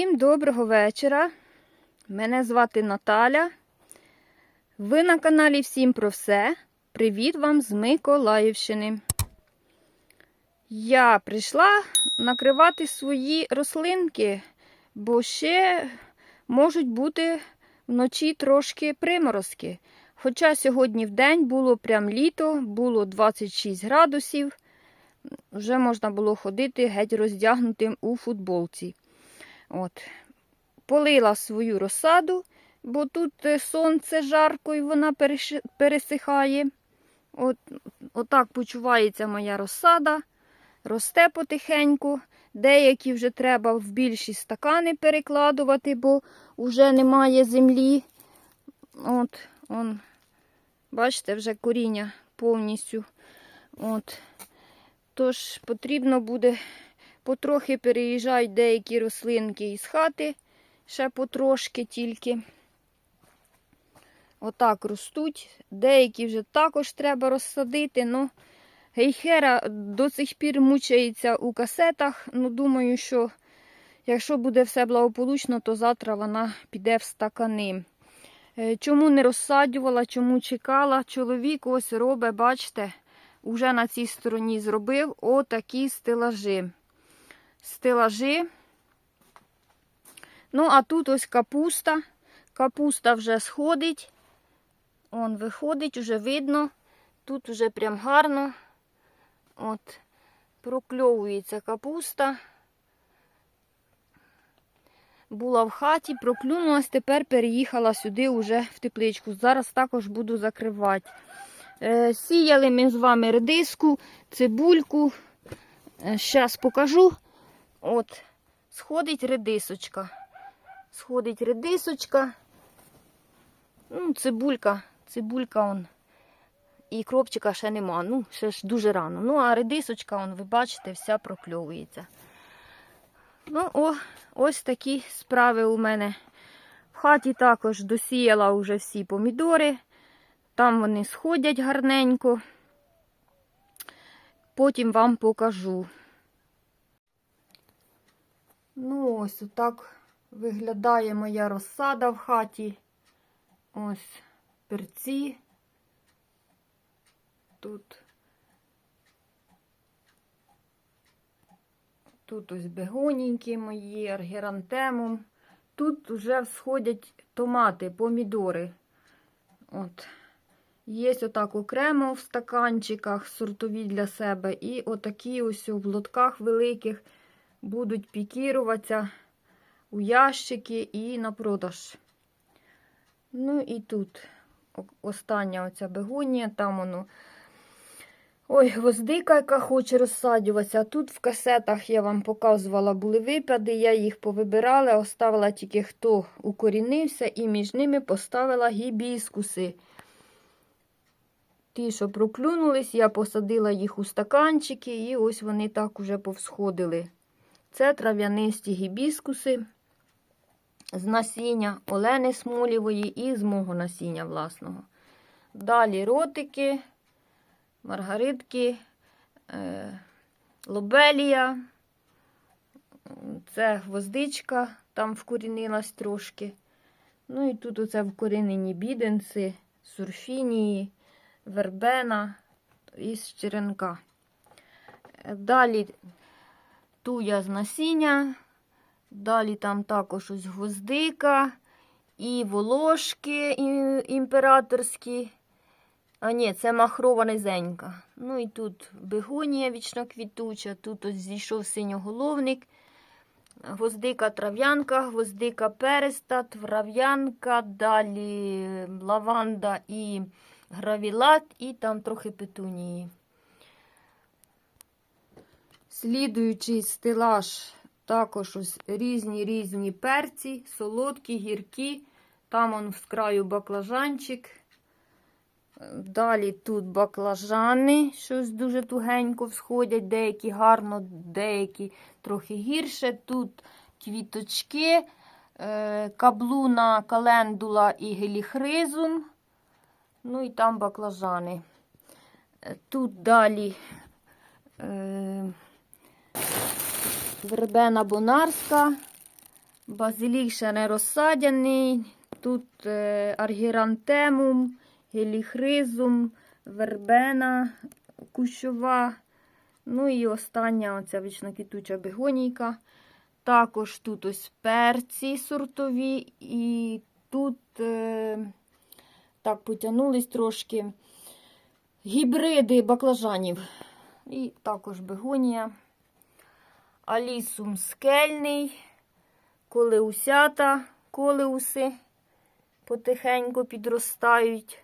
Всім доброго вечора. Мене звати Наталя. Ви на каналі Всім про все. Привіт вам з Миколаївщини. Я прийшла накривати свої рослинки, бо ще можуть бути вночі трошки приморозки. Хоча сьогодні в день було прям літо, було 26 градусів, вже можна було ходити геть роздягнутим у футболці. От. Полила свою розсаду, бо тут е, сонце жарко і вона пересихає. От, отак почувається моя розсада. Росте потихеньку. Деякі вже треба в більші стакани перекладувати, бо вже немає землі. От, он, бачите, вже коріння повністю. От. Тож потрібно буде потрохи переїжджають деякі рослинки із хати, ще потрошки тільки. Отак ростуть. Деякі вже також треба розсадити. Ну, гейхера до сих пір мучається у касетах. Ну, думаю, що якщо буде все благополучно, то завтра вона піде в стакани. Е, Чому не розсаджувала, чому чекала? Чоловік ось робить, бачите, уже на цій стороні зробив отакі стелажі. Стелажі. Ну, а тут ось капуста. Капуста вже сходить. Он виходить, вже видно. Тут вже прям гарно. От, прокльовується капуста. Була в хаті, проклюнулась, тепер переїхала сюди уже в тепличку. Зараз також буду закривати. Е, сіяли ми з вами редиску, цибульку. Зараз покажу. От, сходить редисочка. Сходить редисочка. Ну, цибулька, цибулька он. І кропчика ще нема. Ну, ще ж дуже рано. Ну, а редисочка, он, ви бачите, вся прокльовується. Ну, о, ось такі справи у мене. В хаті також досіяла вже всі помідори. Там вони сходять гарненько. Потім вам покажу. Ну, ось отак виглядає моя розсада в хаті. Ось перці. Тут. Тут ось бегонінькі мої, аргерантемум. Тут вже всходять томати, помідори. От. Є отак окремо в стаканчиках сортові для себе. І отакі ось в лотках великих будуть пікіруватися у ящики і на продаж. Ну і тут остання оця бегонія, там воно. Ой, гвоздика, яка хоче розсаджуватися. А тут в касетах я вам показувала, були випади, я їх повибирала, оставила тільки хто укорінився, і між ними поставила гібіскуси. Ті, що проклюнулись, я посадила їх у стаканчики, і ось вони так уже повсходили. Це трав'янисті гібіскуси з насіння Олени Смолєвої і з мого насіння власного. Далі ротики, маргаритки, е, лобелія. Це гвоздичка, там вкорінилась трошки. Ну і тут оце вкорінені біденці, сурфінії, вербена із черенка. Е, Туя з насіння. Далі там також ось гвоздика і волошки імператорські. А ні, це махрова низенька. Ну і тут бегонія вічноквітуча, тут ось зійшов синьоголовник, гвоздика трав'янка, гвоздика переста, трав'янка, далі лаванда і гравілат, і там трохи петунії. Слідуючий стелаж також ось різні різні перці, солодкі, гіркі. Там он з краю баклажанчик. Далі тут баклажани, щось дуже тугенько всходять, деякі гарно, деякі трохи гірше. Тут квіточки, е, каблуна, календула і геліхризум. Ну і там баклажани. Е, Тут далі е, вербена бонарська, Базилік ще не розсадяний. Тут е, аргірантемум, геліхризум, вербена кущова. Ну і остання оця вічноквітуча бегонійка. Також тут ось перці сортові, і тут е, так потягнулись трошки гібриди баклажанів. І також бегонія. Алісум скельний, колеусята, колеуси потихеньку підростають.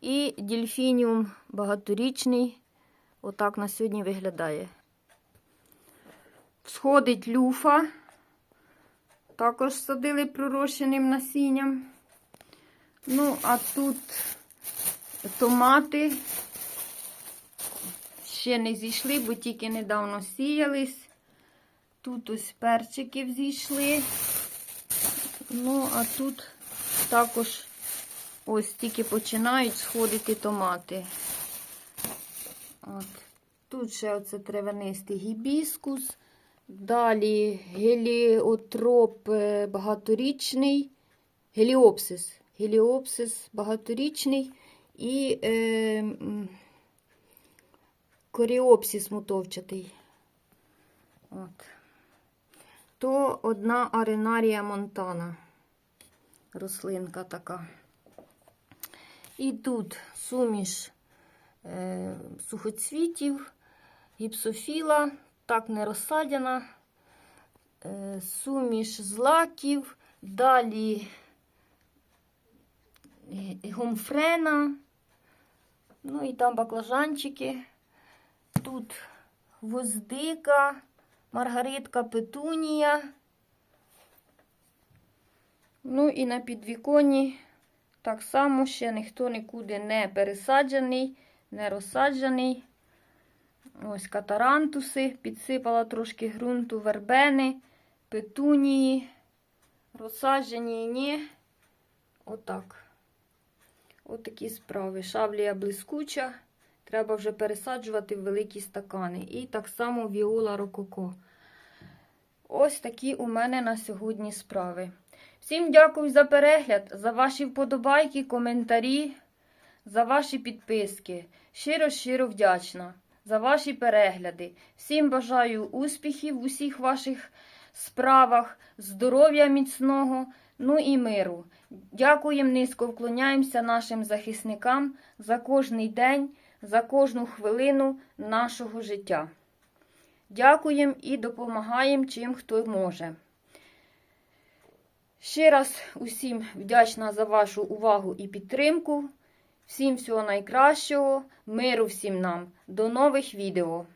І дельфініум багаторічний. Отак на сьогодні виглядає. Сходить люфа. Також садили пророщеним насінням. Ну, а тут томати ще не зійшли, бо тільки недавно сіялись. Тут ось перчики взійшли. Ну, а тут також ось тільки починають сходити томати. От. Тут ще оце травянистий гібіскус. Далі геліотроп е, багаторічний, геліопсис. Геліопсис багаторічний і е, коріопсис мотовчатий. От. То одна аренарія монтана. Рослинка така. І тут суміш е, сухоцвітів, гіпсофіла, так не розсадяна, е, суміш злаків, далі е, гомфрена, ну і там баклажанчики. Тут гвоздика, маргаритка петунія. Ну і на підвіконні так само ще ніхто нікуди не пересаджений, не розсаджений. Ось катарантуси, підсипала трошки ґрунту, вербени, петунії, розсаджені ні. Отак. Отакі справи. Шаблія блискуча. Треба вже пересаджувати в великі стакани. І так само віола рококо. Ось такі у мене на сьогодні справи. Всім дякую за перегляд, за ваші вподобайки, коментарі, за ваші підписки. Щиро-щиро вдячна за ваші перегляди. Всім бажаю успіхів в усіх ваших справах, здоров'я міцного, ну і миру. Дякуємо низько, вклоняємося нашим захисникам за кожний день, за кожну хвилину нашого життя. Дякуємо і допомагаємо чим хто може. Ще раз усім вдячна за вашу увагу і підтримку. Всім всього найкращого, миру всім нам. До нових відео!